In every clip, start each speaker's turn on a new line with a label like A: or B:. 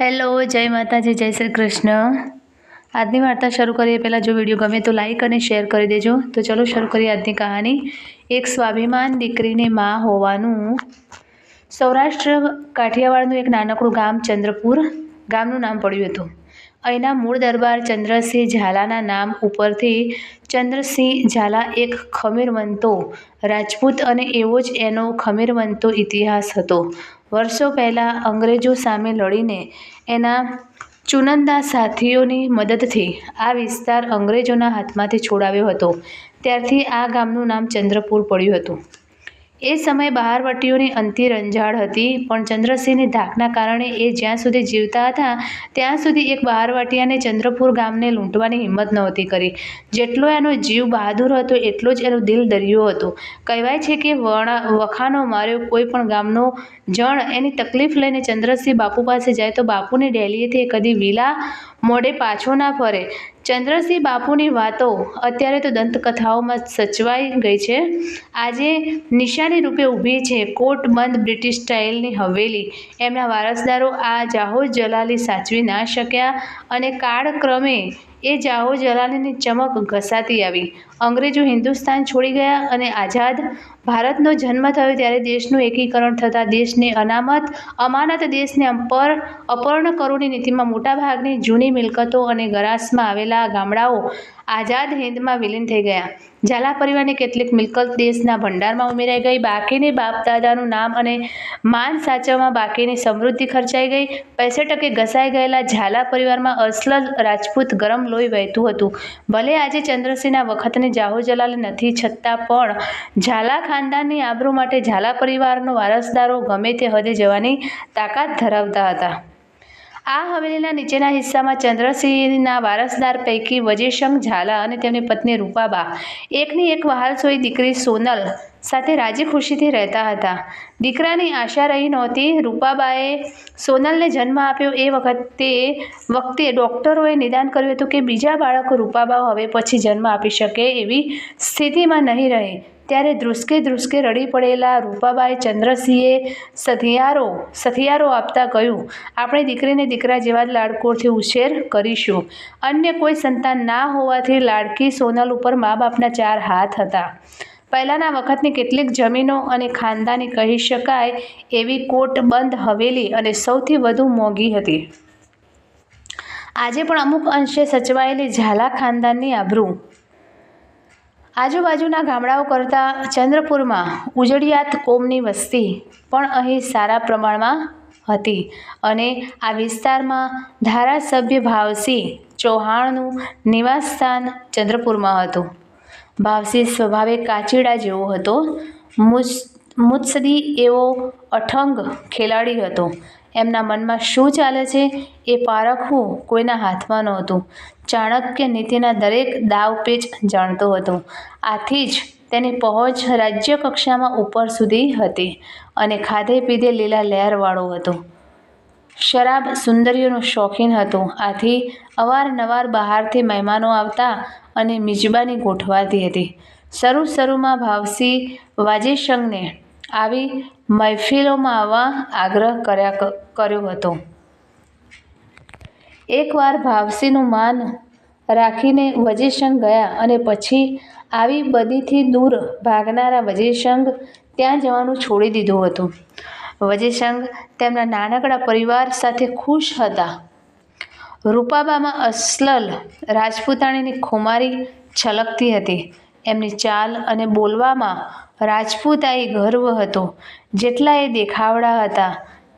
A: Hello, જય માતાજી, જય શ્રી કૃષ્ણ. આજની વાર્તા શરૂ કરીએ પહેલાં જો વીડિયો ગમે તો લાઈક અને શેર કરી દેજો. તો ચલો શરૂ કરીએ આજની કહાની. એક સ્વાભિમાન દીકરીને માં હોવાનું. સૌરાષ્ટ્ર કાઠિયાવાડનું એક નાનકડું ગામ ચંદ્રપુર. ગામનું નામ પડ્યું હતું. અહીંના મૂળ દરબાર ચંદ્રસિંહ ઝાલાના નામ ઉપરથી ચંદ્રસિંહ ઝાલા એક ખમીરવંતો, રાજપૂત અને એવો જ એનો ખમીરવંતો ઇતિહાસ હતો. વર્ષો પહેલાં અંગ્રેજો સામે લડીને એના ચુનંદા સાથીઓની મદદથી આ વિસ્તાર અંગ્રેજોના હાથમાંથી છોડાવ્યો હતો. ત્યારથી આ ગામનું નામ ચંદ્રપુર પડ્યું હતું. એ સમયે બહારવટીઓની અંતિ રંજાડ હતી, પણ ચંદ્રસિંહની ધાકના કારણે એ જ્યાં સુધી જીવતા હતા, ત્યાં સુધી એક બહારવટીયાને ચંદ્રપુર ગામને લૂંટવાની હિંમત નહોતી કરી. જેટલો એનો જીવ બહાદુર હતો, એટલો જ એનું દિલ દરિયો હતો. કહેવાય છે કે વણા વખાનો માર્યો કોઈ પણ ગામનો જણ એની તકલીફ લઈને ચંદ્રસિંહ બાપુ પાસે જાય તો બાપુની ડેલીએથી કદી વિલા મોડે પાછો ના ફરે. ચંદ્રસિંહ બાપુની વાતો અત્યારે તો દંતકથાઓમાં સચવાઈ ગઈ છે. આજે નિશાની રૂપે ઊભી છે કોટબંધ બ્રિટિશ સ્ટાઇલની હવેલી. એમના વારસદારો આ જાહો જલાલી સાચવી ના શક્યા અને કાળક્રમે એ જાહો જલાલીની ચમક ઘસાતી આવી. અંગ્રેજો હિન્દુસ્તાન છોડી ગયા અને આઝાદ ભારતનો જન્મ થયો ત્યારે દેશનું એકીકરણ થતાં દેશને અનામત, અમાનત દેશને અપર, અપર્ણ કરોની નીતિમાં મોટાભાગની જૂની મિલકતો અને ગરાસમાં આવેલા ગામડાઓ આઝાદ હિંદમાં વિલીન થઈ ગયા. ઝાલા પરિવારની કેટલીક મિલકત દેશના ભંડારમાં ઉમેરાઈ ગઈ. બાકીની બાપ દાદાનું નામ અને માન સાચવવામાં બાકીની સમૃદ્ધિ ખર્ચાઈ ગઈ. પૈસે ટકે ઘસાઈ ગયેલા ઝાલા પરિવારમાં અસલ રાજપૂત ગરમ લોહી વહેતું હતું. ભલે આજે ચંદ્રસિંહના વખતની જાહો જલાલ નથી, છતાં પણ ઝાલા ખાનદાનની આબરૂ માટે ઝાલા પરિવારનો વારસદારો ગમે તે હદે જવાની તાકાત ધરાવતા હતા. આ હવેલીના નીચેના હિસ્સામાં ચંદ્રસિંહના વારસદાર પૈકી વજેશંગ ઝાલા અને તેમની પત્ની રૂપાબા. એકની એક વહાલસોઈ દીકરી સોનલ સાથે રાજી ખુશીથી રહેતા હતા. દીકરાની આશા રહી નહોતી. રૂપાબાએ સોનલને જન્મ આપ્યો એ વખતે વખતે ડૉક્ટરોએ નિદાન કર્યું હતું કે બીજા બાળક રૂપાબા હવે પછી જન્મ આપી શકે એવી સ્થિતિમાં નહીં રહે. ત્યારે ધ્રુસકે ધ્રુસકે રડી પડેલા રૂપાબાઈ ચંદ્રસિંહે સથિયારો સથિયારો આપતા કહ્યું, આપણે દીકરીને દીકરા જેવા જ લાડકોડથી ઉછેર કરીશું. અન્ય કોઈ સંતાન ના હોવાથી લાડકી સોનલ ઉપર મા બાપના ચાર હાથ હતા. પહેલાંના વખતની કેટલીક જમીનો અને ખાનદાની કહી શકાય એવી કોટ બંધ હવેલી અને સૌથી વધુ મોંઘી હતી. આજે પણ અમુક અંશે સચવાયેલી ઝાલા ખાનદાનની આબરૂ આજુબાજુના ગામડાઓ કરતાં ચંદ્રપુરમાં ઉજળિયાત કોમની વસ્તી પણ અહીં સારા પ્રમાણમાં હતી અને આ વિસ્તારમાં ધારાસભ્ય ભાવસિંહ ચૌહાણનું નિવાસસ્થાન ચંદ્રપુરમાં હતું. ભાવસિંહ સ્વભાવે કાચીડા જેવો હતો, મુસ, મુત્સદી એવો અઠંગ ખેલાડી હતો એમના મનમાં શું ચાલે છે એ પારખવું કોઈના હાથમાં નહોતું. ચાણક્ય નીતિના દરેક દાવપેચ જાણતો હતો. આથી જ તેની પહોંચ રાજ્ય કક્ષામાં ઉપર સુધી હતી અને ખાધે પીધે લીલા લહેરવાળો હતો. શરાબ સુંદરીઓનો શોખીન હતો. આથી અવારનવાર બહારથી મહેમાનો આવતા અને મિજબાની ગોઠવાતી હતી. શરૂ શરૂમાં ભાવસી વાજેશંગને આવી મહેફિલોમાં આવવા આગ્રહ કર્યા કર્યો હતો. એકવાર ભાવસીનું માન રાખીને વજેશંગ ગયા અને પછી આવી બધીથી દૂર ભાગનારા વજેશંગ ત્યાં જવાનું છોડી દીધું હતું. વજેશંગ તેમના નાનકડા પરિવાર સાથે ખુશ હતા. રૂપાબામાં અસલલ રાજપૂતાણીની ખુમારી છલકતી હતી. એમની ચાલ અને બોલવામાં રાજપૂતાઈ ગર્વ હતો. જેટલા એ દેખાવડા હતા,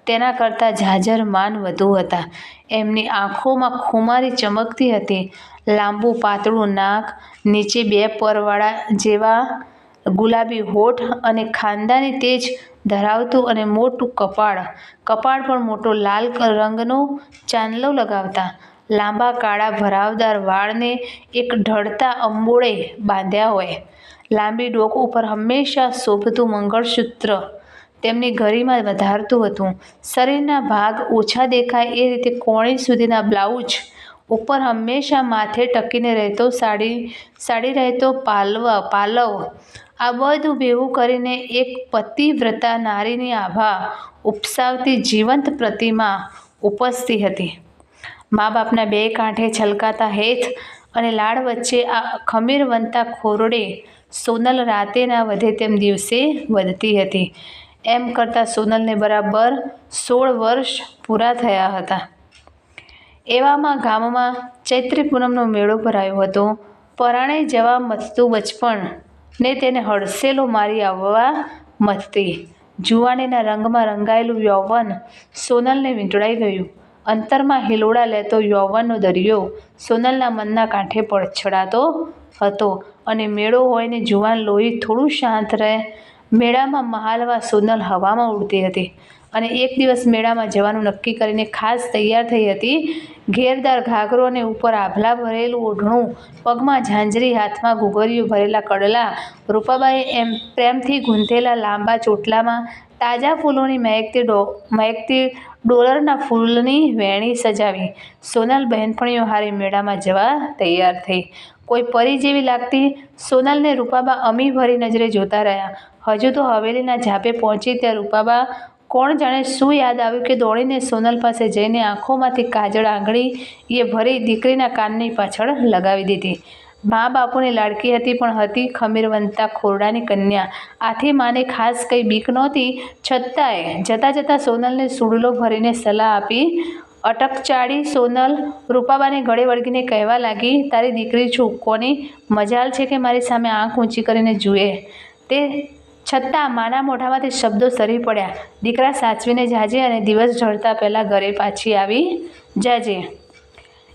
A: તેના કરતાં ઝાઝર માન વધુ હતા. એમની આંખોમાં ખુમારી ચમકતી હતી. લાંબુ પાતળું નાક, નીચે બે પરવાળા જેવા ગુલાબી હોઠ અને ખાનદાની તેજ ધરાવતું અને મોટું કપાળ. કપાળ પર મોટો લાલ રંગનો ચાંદલો લગાવતા. લાંબા કાળા ભરાવદાર વાળને એક ઢળતા અંબોળે બાંધ્યા હોય. લાંબી ડોક ઉપર હંમેશા શોભતું મંગળસૂત્ર તેમની ગરીમાં વધારતું હતું. શરીરના ભાગ ઓછા દેખાય એ રીતે કોણી સુધીના બ્લાઉઝ ઉપર હંમેશા માથે ટકીને રહેતો સાડી સાડી રહેતો પાલવ પાલવ. આ બધું ભેગું કરીને એક પતિવ્રતા નારીની આભા ઉપસાવતી જીવંત પ્રતિમા ઉપસતી હતી. મા બાપના બે કાંઠે છલકાતા હેથ અને લાડ વચ્ચે આ ખમીર વનતા ખોરડે સોનલ રાતેના વધે તેમ દિવસે વધતી હતી. એમ કરતાં સોનલને બરાબર સોળ વર્ષ પૂરા થયા હતા. એવામાં ગામમાં ચૈત્રી પૂનમનો મેળો ભરાયો હતો. પરાણે જવા મથતું બચપણ ને તેને હડસેલો મારી આવવા મથતી. જુવાણીના રંગમાં રંગાયેલું યૌવન સોનલને વીંટળાઈ ગયું. અંતરમાં હિલોડા લેતો યૌવનનો દરિયો સોનલના મનના કાંઠે પડછડાતો હતો અને મેળો હોય ને જુવાન લોહી થોડું શાંત રહે. મેળામાં મહાલવા સોનલ હવામાં ઉડતી હતી અને એક દિવસ મેળામાં જવાનું નક્કી કરીને ખાસ તૈયાર થઈ હતી. ઘેરદાર ઘાઘરો અને ઉપર આભલા ભરેલું ઓઢણું, પગમાં ઝાંઝરી હાથમાં ઘૂઘરીયું ભરેલા કડલા રૂપાબાએ એમ પ્રેમથી ગૂંથેલા લાંબા ચોટલામાં તાજા ફૂલોની મહેકતી ડો મહેકતી ડોલરના ફૂલની વેણી સજાવી સોનલ બહેનપણીઓ હારી મેળામાં જવા તૈયાર થઈ. કોઈ પરી જેવી લાગતી સોનલને રૂપાબા અમી ભરી નજરે જોતા રહ્યા. હજુ તો હવેલીના ઝાપે પહોંચી ત્યાં રૂપાબા કોણ જાણે શું યાદ આવ્યું કે દોડીને સોનલ પાસે જઈને આંખોમાંથી કાજળ આંગળી એ ભરી દીકરીના કાનની પાછળ લગાવી દીધી. મા બાપુની લાડકી હતી પણ હતી ખમીરવંતા ખોરડાની કન્યા. આથી માને ખાસ કંઈ બીક નહોતી, છતાંય જતાં જતાં સોનલને સુડલો ભરીને સલાહ આપી અટકચાળી સોનલ, રૂપાબાને ગળે વળગીને કહેવા લાગી, તારી દીકરી છું, કોની મજાલ છે કે મારી સામે આંખ ઊંચી કરીને જુએ? તે છતાં માના મોઢામાંથી શબ્દો સરી પડ્યા. દીકરા સાચવીને જાજે અને દિવસ ઢળતા પહેલાં ઘરે પાછી આવી. જાજે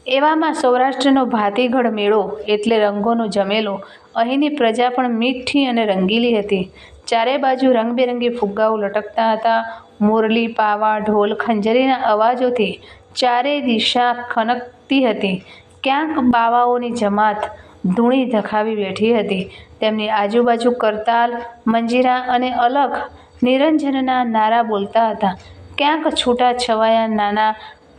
A: એવામાં સૌરાષ્ટ્રનો ભાતીગઢ મેળો એટલે રંગોનો જમેલો. અહીંની પ્રજા પણ મીઠી અને રંગીલી હતી. ચારે બાજુ રંગબેરંગી ફુગ્ગાઓ લટકતા હતા. મુરલી, પાવા, ઢોલ, ખંજરીના અવાજોથી ચારે દિશા ખનકતી હતી. ક્યાંક બાવાઓની જમાત ધૂણી ધખાવી બેઠી હતી. તેમની આજુબાજુ કરતાલ, મંજીરા અને અલગ નિરંજનના નારા બોલતા હતા. ક્યાંક છૂટા છવાયા નાના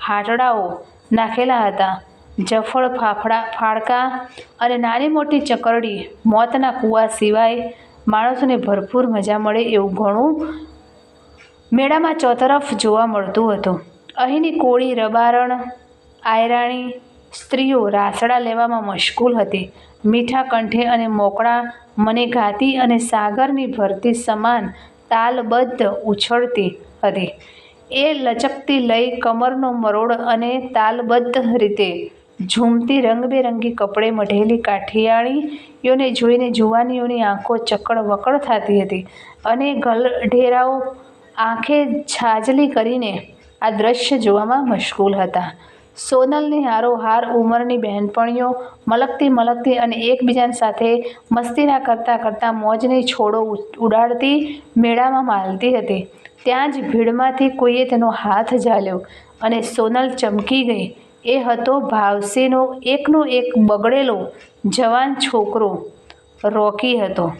A: હાટડાઓ નાખેલા હતા. જફળ, ફાફડા, ફાડકા અને નાની મોટી ચકરડી મોતના કૂવા સિવાય માણસોને ભરપૂર મજા મળે એવું ઘણું મેળામાં ચોતરફ જોવા મળતું હતું. અહીંની કોળી, રબારણ, આયરાણી સ્ત્રીઓ રાસડા લેવામાં મશગુલ હતી. મીઠા કંઠે અને મોકળા, મને ગાતી અને સાગરની ભરતી સમાન તાલબદ્ધ ઉછળતી હતી. એ લચકતી લઈ કમરનો મરોડ અને તાલબદ્ધ રીતે ઝૂમતી રંગબેરંગી કપડે મઢેલી કાઠિયાળીઓને જોઈને જુવાનીઓની આંખો ચકડ વકડ થતી હતી અને ગલઢેરાઓ આંખે છાજલી કરીને આ દ્રશ્ય જોવામાં મશગુલ હતા. સોનલની હારોહાર ઉંમરની બહેનપણીઓ, મલકતી મલકતી અને એકબીજાની સાથે મસ્તીના કરતાં કરતાં મોજની છોડો ઉડાડતી મેળામાં માલતી હતી. ત્યાં જ ભીડમાંથી કોઈએ તેનો હાથ ઝાલ્યો અને સોનલ ચમકી ગઈ. એ હતો ભાવસીનો એકનો એક બગડેલો જવાન છોકરો, રોકી હતો.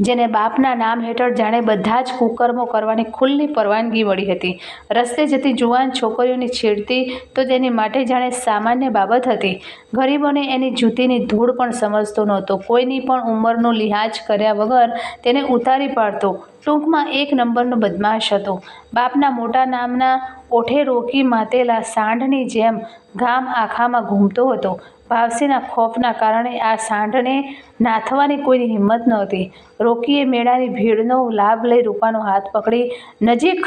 A: જેને બાપના નામ હેઠળ જાણે બધા જ કુકર્મો કરવાની ખુલ્લી પરવાનગી મળી હતી. રસ્તે જતી જુવાન છોકરીઓની છેડતી તો તેની માટે જાણે સામાન્ય બાબત હતી. ગરીબોને એની જૂતીની ધૂળ પણ સમજતો નહોતો. કોઈની પણ ઉંમરનો લિહાજ કર્યા વગર તેને ઉતારી પાડતો. ટૂંકમાં એક નંબરનો બદમાશ હતો. બાપના મોટા નામના ઓઠે રોકી માતેલા સાંઢની જેમ ગામ આખામાં ઘૂમતો હતો. ભાવસીના ખોફના કારણે આ સાંઢને નાથવાની કોઈની હિંમત નહોતી. રોકીએ મેળાની ભીડનો લાભ લઈ રૂપાનો હાથ પકડી નજીક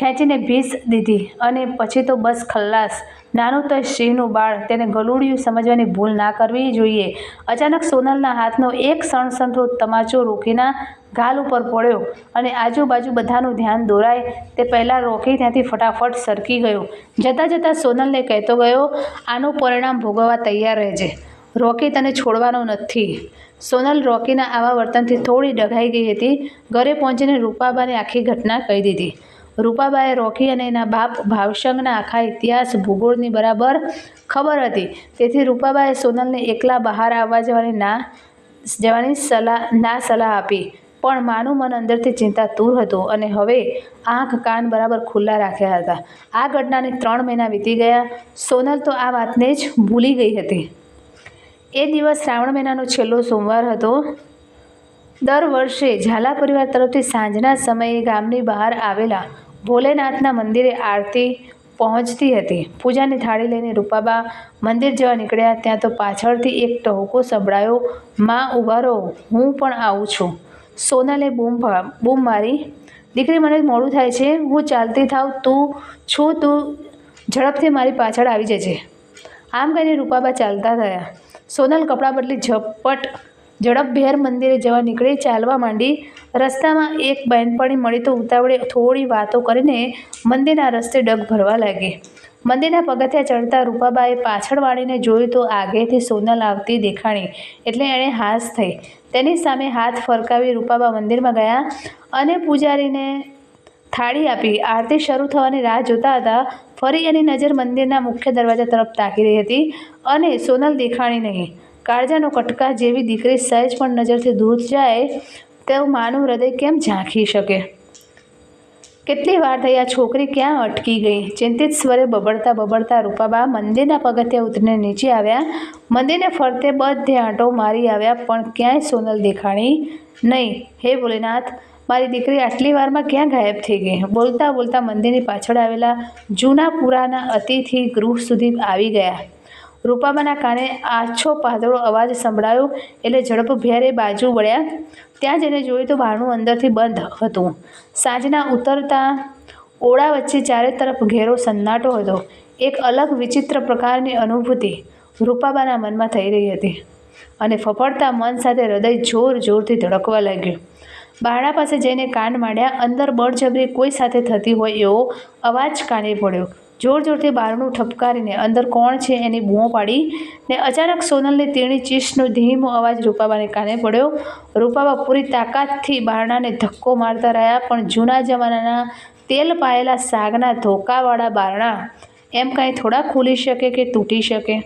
A: ખેંચીને ભીસ દીધી અને પછી તો બસ ખલ્લાસ નાનું તો સિંહનું બાળ. તેને ગલુડિયું સમજવાની ભૂલ ના કરવી જોઈએ. અચાનક સોનલના હાથનો એક સણસણતો તમાચો રોકીના ગાલ ઉપર પડ્યો અને આજુબાજુ બધાનું ધ્યાન દોરાય. તે પહેલાં રોકી ત્યાંથી ફટાફટ સરકી ગયો. જતાં જતાં સોનલને કહેતો ગયો, આનું પરિણામ ભોગવવા તૈયાર રહેજે. રોકી તને છોડવાનો નથી. સોનલ રોકીના આવા વર્તનથી થોડી ડઘાઈ ગઈ હતી. ઘરે પહોંચીને રૂપાબાને આખી ઘટના કહી દીધી. રૂપાબાએ રોકી અને એના બાપ ભાવસંગના આખા ઇતિહાસ ભૂગોળની બરાબર ખબર હતી. તેથી રૂપાબાએ સોનલને એકલા બહાર આવવા જવાની ના, જવાની સલાહ, ના સલાહ આપી. પણ માનું મન અંદરથી ચિંતાતુર હતું અને હવે આંખ કાન બરાબર ખુલ્લા રાખ્યા હતા. આ ઘટનાને ત્રણ મહિના વીતી ગયા. સોનલ તો આ વાતને જ ભૂલી ગઈ હતી. એ દિવસ શ્રાવણ મહિનાનો છેલ્લો સોમવાર હતો. દર વર્ષે ઝાલા પરિવાર તરફથી સાંજના સમયે ગામની બહાર આવેલા ભોલેનાથના મંદિરે આરતી પહોંચતી હતી. પૂજાની થાળી લઈને રૂપાબા મંદિર જવા નીકળ્યા. ત્યાં તો પાછળથી એક ટહુકો સંભળાયો, માં ઊભા રહો હું પણ આવું છું. સોનલે બૂમ બૂમ મારી. દીકરી મને મોડું થાય છે. હું ચાલતી થાવ, તું છું, તું ઝડપથી મારી પાછળ આવી જજે. આમ કહીને રૂપાબા ચાલતા થયા. સોનલ કપડાં બદલી ઝપટ ઝડપભેર મંદિરે જવા નીકળી ચાલવા માંડી. રસ્તામાં એક બહેનપણી મળી તો ઉતાવળે થોડી વાતો કરીને મંદિરના રસ્તે ડગ ભરવા લાગી. મંદિરના પગથિયા ચડતા રૂપાબાએ પાછળ વાળીને જોયું તો આગેથી સોનલ આવતી દેખાણી. એટલે એણે હાશ થઈ. તેની સામે હાથ ફરકાવી રૂપાબા મંદિરમાં ગયા અને પૂજારીને થાળી આપી. આરતી શરૂ થવાની રાહ જોતા હતા. ફરી એની નજર મંદિરના મુખ્ય દરવાજા તરફ તાકી રહી હતી અને સોનલ દેખાણી નહીં. કાળજાનો કટકા જેવી દીકરી સહેજ પણ નજરથી દૂર જાય તેવું માનું હૃદય કેમ ઝાંખી શકે? કેટલી વાર થઈ આ છોકરી ક્યાં અટકી ગઈ? ચિંતિત સ્વરે બબડતા બબડતા રૂપાબા મંદિરના પગથિયા ઉતરીને નીચે આવ્યા. મંદિરને ફરતે બધે આંટો મારી આવ્યા, પણ ક્યાંય સોનલ દેખાણી નહીં. હે ભોલેનાથ, મારી દીકરી આટલી વારમાં ક્યાં ગાયબ થઈ ગઈ? બોલતા બોલતા મંદિરની પાછળ આવેલા જૂના પુરાના અતિથિ ગૃહ સુધી આવી ગયા. રૂપાબાના કાને આછો પાતળો અવાજ સંભળાયો એટલે ઝડપભેરે બાજુ વળ્યા. ત્યાં જઈને જોયું તો બારણું અંદરથી બંધ હતું. સાંજના ઉતરતા ઓળા વચ્ચે ચારે તરફ ઘેરો સન્નાટો હતો. એક અલગ વિચિત્ર પ્રકારની અનુભૂતિ રૂપાબાના મનમાં થઈ રહી હતી અને ફફડતા મન સાથે હૃદય જોર જોરથી ધડકવા લાગ્યું. બારણા પાસે જઈને કાન માંડ્યા, અંદર બળજબરી કોઈ સાથે થતી હોય એવો અવાજ કાને પડ્યો? જોર જોરથી બારણું ઠપકારીને અંદર કોણ છે એની બૂમો પાડી ને અચાનક સોનલને તેણી ચીસનો ધીમો અવાજ રૂપાબાને કાને પડ્યો. રૂપાબા પૂરી તાકાતથી બારણાને ધક્કો મારતા રહ્યા, પણ જૂના જમાનાના તેલ પાયેલા સાગના ધોકાવાળા બારણા એમ કાંઈ થોડા ખુલી શકે કે તૂટી શકે?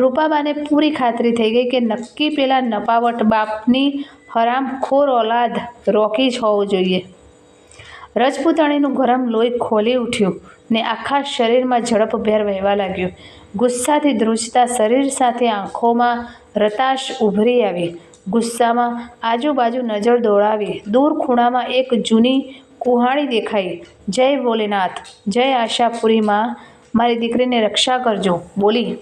A: રૂપાબાને પૂરી ખાતરી થઈ ગઈ કે નક્કી પેલા નપાવટ બાપની હરામખોર ઓલાદ રોકી જ હોવો જોઈએ. રજપૂતાણીનું ગરમ લોહી ખોલી ઉઠ્યું ને આખા શરીરમાં ઝડપભેર વહેવા લાગ્યું. ગુસ્સાથી ધ્રુજતા શરીર સાથે આંખોમાં રતાશ ઉભરી આવી. ગુસ્સામાં આજુબાજુ નજર દોડાવી. દૂર ખૂણામાં એક જૂની કુહાણી દેખાઈ. જય ભોલેનાથ. જય આશાપુરીમાં મારી દીકરીને રક્ષા કરજો. બોલી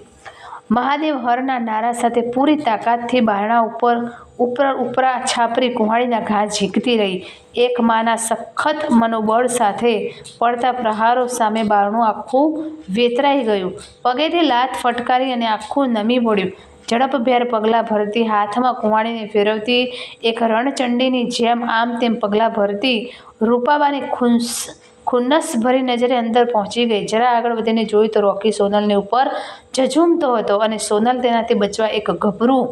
A: મહાદેવ હરના નારા સાથે પૂરી તાકાતથી બારણા ઉપર ઉપર ઉપરા છાપરી કુંવાળીના ઘા ઝીકતી રહી. એક માના સખત મનોબળ સાથે પડતા પ્રહારો સામે બારણું આખું વેતરાઈ ગયું. પગેથી લાત ફટકારી અને આખું નમી પડ્યું ઝડપભેર પગલાં ભરતી હાથમાં કુંવાળીને ફેરવતી એક રણચંડીની જેમ આમ તેમ પગલાં ભરતી રૂપાબાની ખુંસ ખુન્નસ ભરી નજરે અંદર પહોંચી ગઈ. જરા આગળ વધીને જોયું તો રોકી સોનલની ઉપર ઝઝૂમતો હતો અને સોનલ તેનાથી બચવા એક ગભરું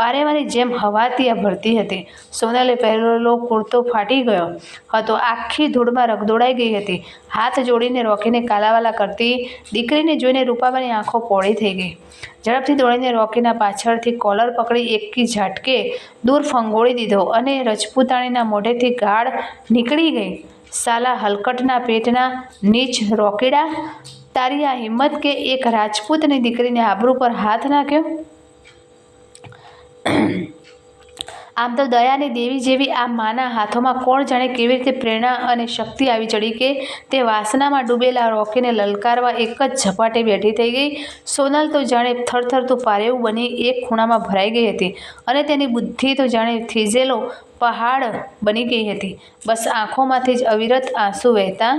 A: પારેવાની જેમ હવાતિયા ભરતી હતી. સોનલે પહેરેલો કુર્તો ફાટી ગયો હતો. આખી ધૂળમાં રગદોડાઈ ગઈ હતી. હાથ જોડીને રોકીને કાલાવાલા કરતી દીકરીને જોઈને રૂપાબાની આંખો પોળી થઈ ગઈ. ઝડપથી દોડીને રોકીના પાછળથી કોલર પકડી એકી ઝાટકે દૂર ફંગોળી દીધો અને રજપૂતાણીના મોઢેથી ગાળ નીકળી ગઈ. સાલા હલકટના પેટના નીચ રોકીડા? તારી આ હિંમત કે એક રાજપૂતની દીકરીને આબરૂ પર હાથ નાખ્યો? આમ તો દયાની દેવી જેવી આ માના હાથોમાં કોણ જાણે કેવી રીતે પ્રેરણા અને શક્તિ આવી ચડી કે તે વાસનામાં ડૂબેલા રોકીને લલકારવા એક જ ઝપાટે બેઠી થઈ ગઈ. સોનલ તો જાણે થરથરતું પારેવું બની એક ખૂણામાં ભરાઈ ગઈ હતી અને તેની બુદ્ધિ તો જાણે થીજેલો પહાડ બની ગઈ હતી. બસ આંખોમાંથી જ અવિરત આંસુ વહેતા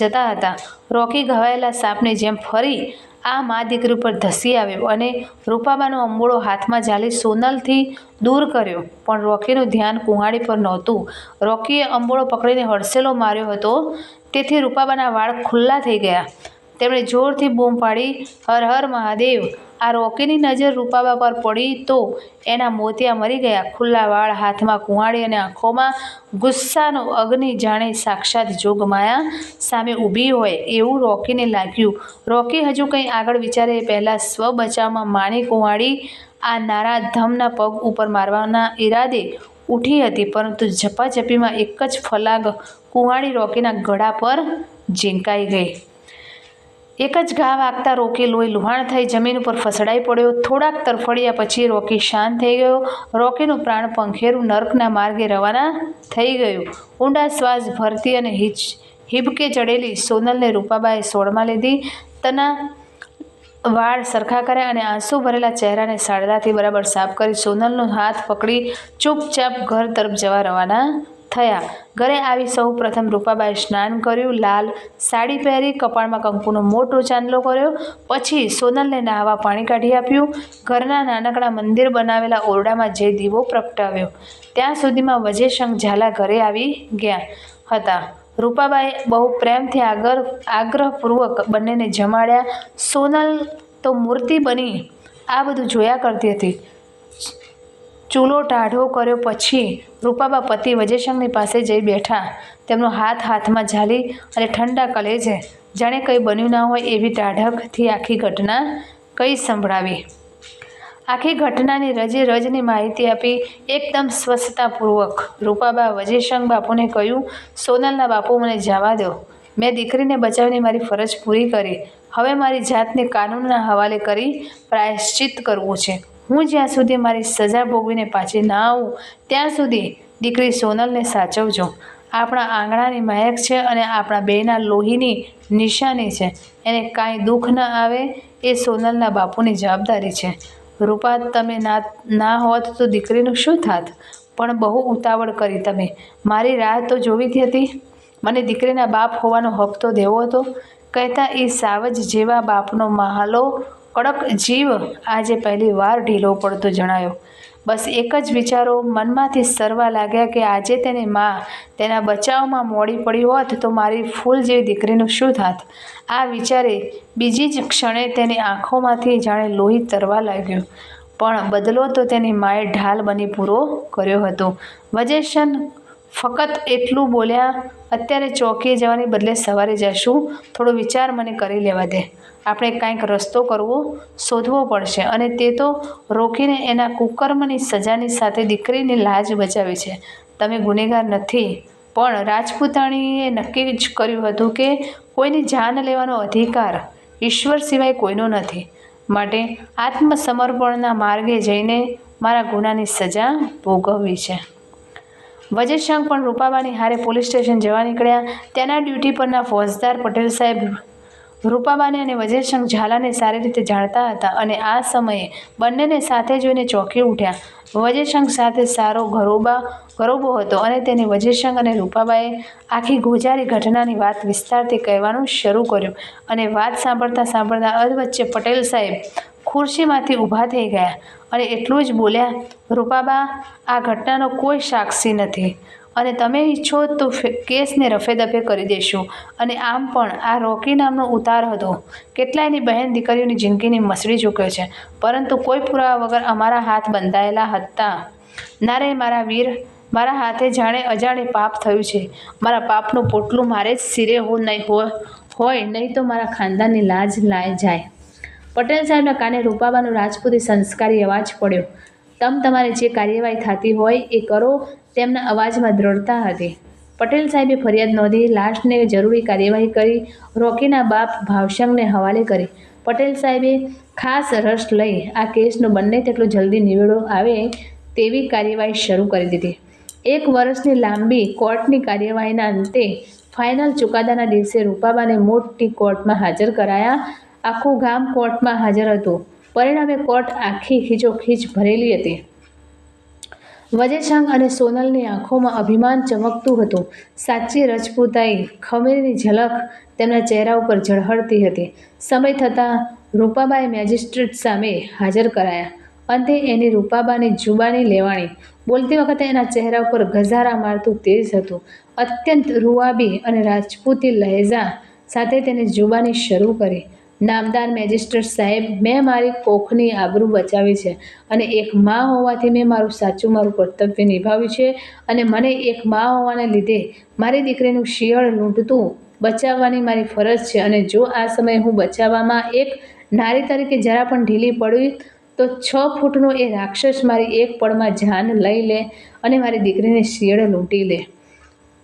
A: જતા હતા. રોકી ઘવાયેલા સાપની જેમ ફરી આ મા દીકરી પર ધસી આવ્યો અને રૂપાબાનો અંબોળો હાથમાં ઝાલી સોનલથી દૂર કર્યો. પણ રોકીનું ધ્યાન કુંહાડી પર નહોતું. રોકીએ અંબોળો પકડીને હડસેલો માર્યો હતો. તેથી રૂપાબાના વાળ ખુલ્લા થઈ ગયા. તેમણે જોરથી બૂમ પાડી, હર હર મહાદેવ આ રોકીની નજર રૂપાબા પર પડી તો એના મોતિયા મરી ગયા. ખુલ્લા વાળ હાથમાં કુંવાળી અને આંખોમાં ગુસ્સાનો અગ્નિ જાણે સાક્ષાત જોગમાયા સામે ઊભી હોય એવું રોકીને લાગ્યું. રોકી હજુ કંઈ આગળ વિચારે એ પહેલાં સ્વ બચાવમાં કુંવાળી આ નારા ધમના પગ ઉપર મારવાના ઈરાદે ઉઠી હતી, પરંતુ ઝપાઝપીમાં એક જ ફલાગ કુંવાળી રોકીના ગળા પર ઝીંકાઈ ગઈ. એક જ ઘા વાગતા રોકી લોહી લુહાણ થઈ જમીન ઉપર ફસડાઈ પડ્યો. થોડાક તરફડિયા પછી રોકી શાંત થઈ ગયો. રોકીનું પ્રાણ પંખેરું નર્કના માર્ગે રવાના થઈ ગયું. ઊંડા શ્વાસ ભરતી અને હિચ, હિબકે ચડેલી સોનલને રૂપાબાએ સોળમાં લીધી. તના વાળ સરખા કર્યા અને આંસુ ભરેલા ચહેરાને શારદાથી બરાબર સાફ કરી સોનલનો હાથ પકડી ચૂપચાપ ઘર તરફ જવા રવાના થયા. ઘરે આવી સૌ પ્રથમ રૂપાબાએ સ્નાન કર્યું. લાલ સાડી પહેરી કપાળમાં કંકુનો મોટો ચાંદલો કર્યો. પછી સોનલને નાહવા પાણી કાઢી આપ્યું. ઘરના નાનકડા મંદિર બનાવેલા ઓરડામાં જે દીવો પ્રગટાવ્યો. ત્યાં સુધીમાં વજેશંગ ઝાલા ઘરે આવી ગયા હતા. રૂપાબાએ બહુ પ્રેમથી આગળ, આગ્રહપૂર્વક બંનેને જમાડ્યા. સોનલ તો મૂર્તિ બની આ બધું જોયા કરતી હતી. ચૂલો ટાઢો કર્યો પછી રૂપાબા પતિ વજેશંગની પાસે જઈ બેઠા. તેમનો હાથ હાથમાં ઝાલી અને ઠંડા કલેજે જાણે કંઈ બન્યું ના હોય એવી ટાઢકથી આખી ઘટના કંઈ સંભળાવી. આખી ઘટનાની રજે રજની માહિતી આપી એકદમ સ્વસ્થતાપૂર્વક રૂપાબા વજેશંગ બાપુને કહ્યું, સોનલના બાપુ મને જવા દો. મેં દીકરીને બચાવીને મારી ફરજ પૂરી કરી. હવે મારી જાતને કાનૂનના હવાલે કરી પ્રાયશ્ચિત કરવું છે. હું જ્યાં સુધી મારી સજા ભોગવીને પાછી ના આવું, ત્યાં સુધી દીકરી સોનલને સાચવજો. આપણા આંગણાની મહેક છે અને આપણા બેના લોહીની નિશાની છે. એને કાંઈ દુઃખ ન આવે એ સોનલના બાપુની જવાબદારી છે. રૂપા, તમે ના ના હોત તો દીકરીનું શું થાત? પણ બહુ ઉતાવળ કરી તમે. મારી રાહ તો જોવી હતી. મને દીકરીના બાપ હોવાનો હક તો દેવો હતો. કહેતા એ સાવજ જેવા બાપનો મહાલો કડક જીવ આજે પહેલી વાર ઢીલો પડતો જણાયો. બસ એક જ વિચારો મનમાંથી સરવા લાગ્યા કે આજે તેની માં તેના બચાવમાં મોડી પડી હોત તો મારી ફૂલ જેવી દીકરીનું શું થાત? આ વિચારે બીજી જ ક્ષણે તેની આંખોમાંથી જાણે લોહી તરવા લાગ્યું. પણ બદલો તો તેની માએ ઢાલ બની પૂરો કર્યો હતો. વજેશન ફક્ત એટલું બોલ્યા, અત્યારે ચોકીએ જવાની બદલે સવારે જશું થોડો વિચાર મને કરી લેવા દે. આપણે કાંઈક રસ્તો કરવો શોધવો પડશે. અને તે તો રોકીને એના કુકર્મની સજાની સાથે દીકરીની લાજ બચાવી છે. તમે ગુનેગાર નથી. પણ રાજપૂતાણીએ નક્કી જ કર્યું હતું કે કોઈની જાન લેવાનો અધિકાર ઈશ્વર સિવાય કોઈનો નથી. માટે આત્મસમર્પણના માર્ગે જઈને મારા ગુનાની સજા ભોગવવી છે. વજેશંગ પણ રૂપાબાની હારે પોલીસ સ્ટેશન જવા નીકળ્યા. ત્યાંના ડ્યુટી પરના ફોજદાર પટેલ સાહેબ રૂપાબાને અને વજેશંગ ઝાલાને સારી રીતે જાણતા હતા અને આ સમયે બંનેને સાથે જોઈને ચોંકી ઉઠ્યા. વજેશંગ સાથે સારો ઘરોબા ગરોબો હતો અને તેને વજેશંગ અને રૂપાબાએ આખી ગોજારી ઘટનાની વાત વિસ્તારથી કહેવાનું શરૂ કર્યું અને વાત સાંભળતા સાંભળતા અધવચ્ચે પટેલ સાહેબ ખુરશીમાંથી ઊભા થઈ ગયા અને એટલું જ બોલ્યા, રૂપાબા, આ ઘટનાનો કોઈ સાક્ષી નથી. અને તમે ઈચ્છો તો કેસને રફે દફે કરી દેશું. અને આમ પણ આ રોકી નામનો ઉતાર હતો. કેટલાયની બહેન દીકરીઓની જિંદગીની મસળી ચૂક્યો છે. પરંતુ કોઈ પુરાવા વગર અમારા હાથ બંધાયેલા હતા. નારે મારા વીર, મારા હાથે જાણે અજાણે પાપ થયું છે. મારા પાપનું પોટલું મારે જ સિરે હો, નહીં હોય, નહીં તો મારા ખાનદાનની લાજ લાય, જાય. પટેલ સાહેબના કાને રૂપાબાનો રાજપૂતી સંસ્કારી અવાજ પડ્યો. તમ તમારે જે કાર્યવાહી થતી હોય એ કરો. તેમના અવાજમાં દ્રઢતા હતી. પટેલ સાહેબે ફરિયાદ નોંધી લાશને જરૂરી કાર્યવાહી કરી રોકીના બાપ ભાવશંગને હવાલે કરી. પટેલ સાહેબે ખાસ રસ લઈ આ કેસનો બંને તેટલો જલ્દી નિવેડો આવે તેવી કાર્યવાહી શરૂ કરી દીધી. એક વર્ષની લાંબી કોર્ટની કાર્યવાહીના અંતે ફાઇનલ ચુકાદાના દિવસે રૂપાબાને મોટી કોર્ટમાં હાજર કરાયા આખું ગામ કોર્ટમાં હાજર હતું. પરિણામે કોર્ટ આખી ખીચોખીચ ભરેલી હતી. વજેશંગ અને સોનલની આંખોમાં અભિમાન ચમકતું હતું. સાચી રજપૂતાઈ ખમીરની ઝલક તેમના ચહેરા ઉપર ઝળહળતી હતી. સમય થતાં રૂપાબાઈ મેજિસ્ટ્રેટ સામે હાજર કરાયા. અંતે એની રૂપાબાની જુબાની લેવાણી. બોલતી વખતે એના ચહેરા ઉપર ગઝારા મારતું તેજ હતું. અત્યંત રૂઆબી અને રાજપૂતી લહેજા સાથે તેને જુબાની શરૂ કરી. નામદાર મેજિસ્ટ્રેટ સાહેબ, મેં મારી કોખની આબરૂ બચાવી છે અને એક મા હોવાથી મેં મારું સાચું મારું કર્તવ્ય નિભાવ્યું છે અને મને એક મા હોવાને લીધે મારી દીકરીનું શિયળ લૂંટતું બચાવવાની મારી ફરજ છે અને જો આ સમયે હું બચાવવામાં એક નારી તરીકે જરા પણ ઢીલી પડી તો છ ફૂટનો એ રાક્ષસ મારી એક પળમાં જાન લઈ લે અને મારી દીકરીને શિયળ લૂંટી લે.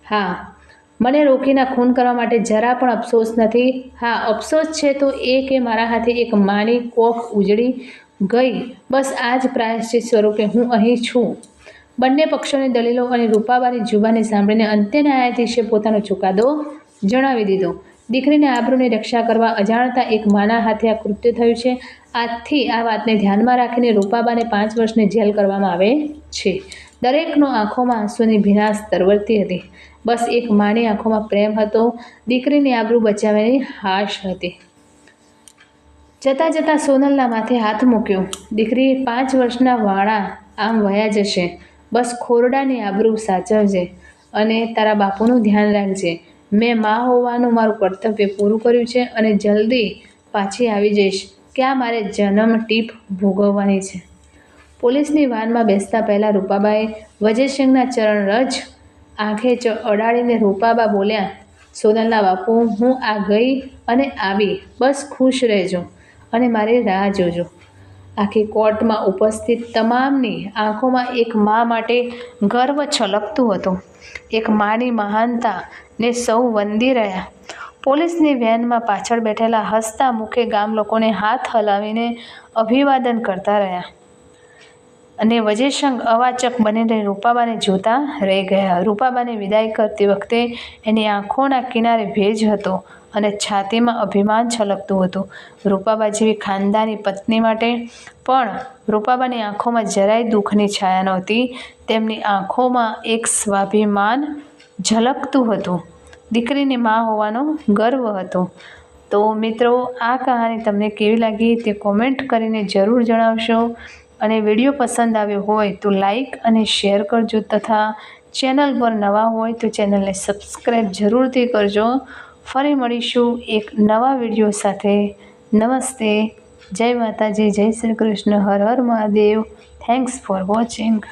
A: હા મને રોકીના ખૂન કરવા માટે જરા પણ અફસોસ નથી. હા, અફસોસ છે તો એ કે મારા હાથે એક માની કોખ ઉજળી ગઈ. બસ આ જ પ્રાયશ્ચિત સ્વરૂપે હું અહીં છું. બંને પક્ષોની દલીલો અને રૂપાબાની જુબાની સાંભળીને અંતે ન્યાયાધીશે પોતાનો ચુકાદો જણાવી દીધો. દીકરીને આબરૂની રક્ષા કરવા અજાણતા એક માના હાથે આ કૃત્ય થયું છે. આજથી આ વાતને ધ્યાનમાં રાખીને રૂપાબાને પાંચ વર્ષની જેલ કરવામાં આવે છે. દરેકનો આંખોમાં આંસુની ભીનાશ તરવરતી હતી. બસ એક માની આંખોમાં પ્રેમ હતો. દીકરીની આબરૂ બચાવવાની હાશ હતી. જતાં જતાં સોનલના માથે હાથ મૂક્યો. દીકરી પાંચ વર્ષના વાળા આમ વયા જશે. બસ ખોરડાની આબરૂ સાચવજે અને તારા બાપુનું ધ્યાન રાખજે. મેં મા હોવાનું મારું કર્તવ્ય પૂરું કર્યું છે અને જલ્દી પાછી આવી જઈશ. ક્યાં મારે જન્મ ટીપ ભોગવવાની છે? પોલીસની વાનમાં બેસતા પહેલાં રૂપાબાએ વજયસિંહના ચરણ રજ આંખે ચ અડાડીને રૂપાબા બોલ્યા, સોનલના બાપુ, હું આ ગઈ અને આવી. બસ ખુશ રહેજો અને મારી રાહ જોજો. આખી કોર્ટમાં ઉપસ્થિત તમામની આંખોમાં એક મા માટે ગર્વ છલકતું હતું. એક માની મહાનતા ને સૌ વંદી રહ્યા. પોલીસની વેનમાં પાછળ બેઠેલા હસતા મુખે ગામ લોકોને હાથ હલાવીને અભિવાદન કરતા રહ્યા. અને વજયશંખ અવાચક બનીને રૂપાબાને જોતા રહી ગયા. રૂપાબાને વિદાય કરતી વખતે એની આંખોના કિનારે ભેજ હતો અને છાતીમાં અભિમાન છલકતું હતું. રૂપાબા જેવી ખાનદાની પત્ની માટે પણ રૂપાબાની આંખોમાં જરાય દુઃખની છાયા નહોતી. તેમની આંખોમાં એક સ્વાભિમાન ઝલકતું હતું. દીકરીની મા હોવાનો ગર્વ હતો. તો મિત્રો, આ કહાની તમને કેવી લાગી તે કોમેન્ટ કરીને જરૂર જણાવશો. અને વીડિયો પસંદ આવ્યો હોય તો લાઈક અને શેર કરજો તથા ચેનલ પર નવા હોય તો ચેનલને સબસ્ક્રાઈબ જરૂરથી કરજો. ફરી મળીશું એક નવા વીડિયો સાથે. નમસ્તે. જય માતાજી, જય Shri Krishna. Har Har Mahadev. Thanks for watching